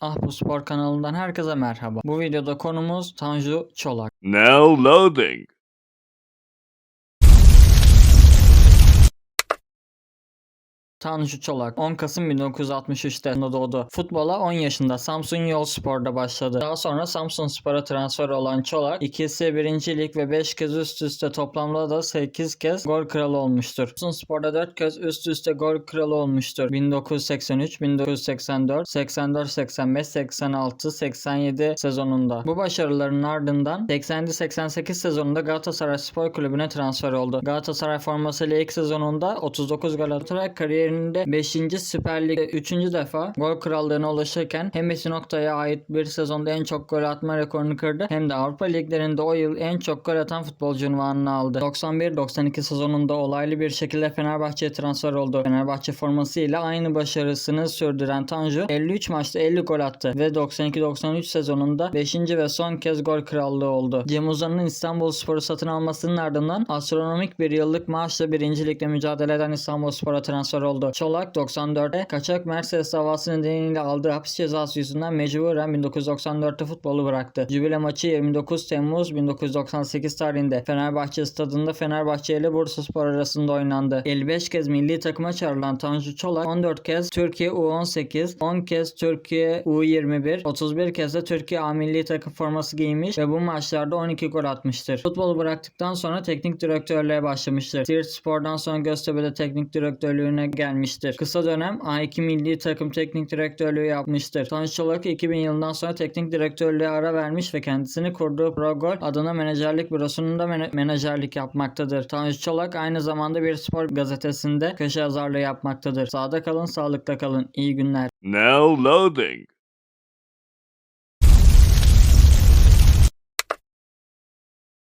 Ah bu spor kanalından herkese merhaba. Bu videoda konumuz Tanju Çolak. Now loading. Tanju Çolak 10 Kasım 1963'te doğdu. Futbola 10 yaşında Samsun Yolspor'da başladı. Daha sonra Samsun Spor'a transfer olan Çolak ikisi 1. lig ve 5 kez üst üste toplamda da 8 kez gol kralı olmuştur. Samsun Spor'da 4 kez üst üste gol kralı olmuştur. 1983, 1984, 84, 85, 86, 87 sezonunda. Bu başarıların ardından 87-88 sezonunda Galatasaray Spor Kulübü'ne transfer oldu. Galatasaray formasıyla ilk sezonunda 39 gol atarak kariyerinde 5. Süper Lig'de 3. defa gol krallığına ulaşırken hem Mesut Oktay'a ait bir sezonda en çok gol atma rekorunu kırdı hem de Avrupa Liglerinde o yıl en çok gol atan futbolcu unvanını aldı. 91-92 sezonunda olaylı bir şekilde Fenerbahçe'ye transfer oldu. Fenerbahçe formasıyla aynı başarısını sürdüren Tanju 53 maçta 50 gol attı ve 92-93 sezonunda 5. ve son kez gol krallığı oldu. Cem Uzan'ın İstanbul Spor'u satın almasının ardından astronomik bir yıllık maaşla 1. Lig'de mücadele eden İstanbul Spor'a transfer oldu. Çolak 94'te kaçak Mercedes davası nedeniyle aldığı hapis cezası yüzünden mecburen 1994'te futbolu bıraktı. Jübile maçı 29 Temmuz 1998 tarihinde Fenerbahçe stadında Fenerbahçe ile Bursaspor arasında oynandı. 55 kez milli takıma çağrılan Tanju Çolak 14 kez Türkiye U18, 10 kez Türkiye U21, 31 kez de Türkiye A milli takım forması giymiş ve bu maçlarda 12 gol atmıştır. Futbolu bıraktıktan sonra teknik direktörlüğe başlamıştır. Siirt Spor'dan sonra Göztepe'de teknik direktörlüğüne gelmiştir. Kısa dönem A2 milli takım teknik direktörlüğü yapmıştır. Tanju Çolak 2000 yılından sonra teknik direktörlüğe ara vermiş ve kendisini kurduğu Progol adına menajerlik bürosunun da mene- menajerlik yapmaktadır. Tanju Çolak aynı zamanda bir spor gazetesinde köşe yazarlığı yapmaktadır. Sağda kalın, sağlıkta kalın. İyi günler. Now loading.